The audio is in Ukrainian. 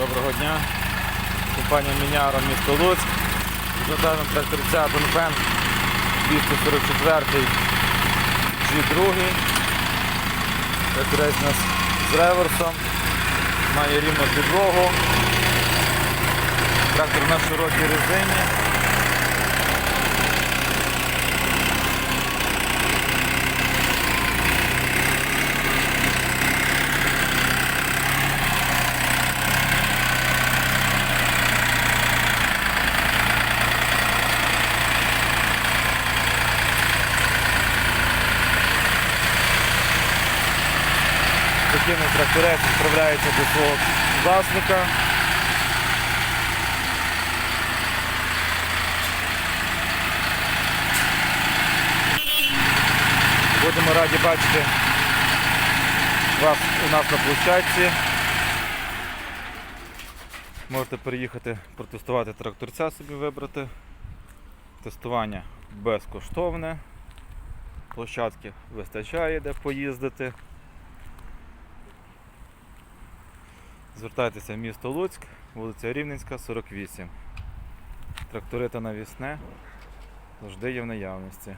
Доброго дня. Компанія Міняра місто Луцьк. Розглядаємо тракторця Бенфен 244 G2. Тракторець у нас з реверсом. Має рівну підлогу. Трактор на широкій резині. Такий тракторець відправляється до свого власника. Будемо раді бачити вас у нас на площадці. Можете переїхати протестувати тракторця собі вибрати. Тестування безкоштовне. Площадки вистачає де поїздити. Звертайтеся в місто Луцьк, вулиця Рівненська, 48. Трактори та навісне завжди є в наявності.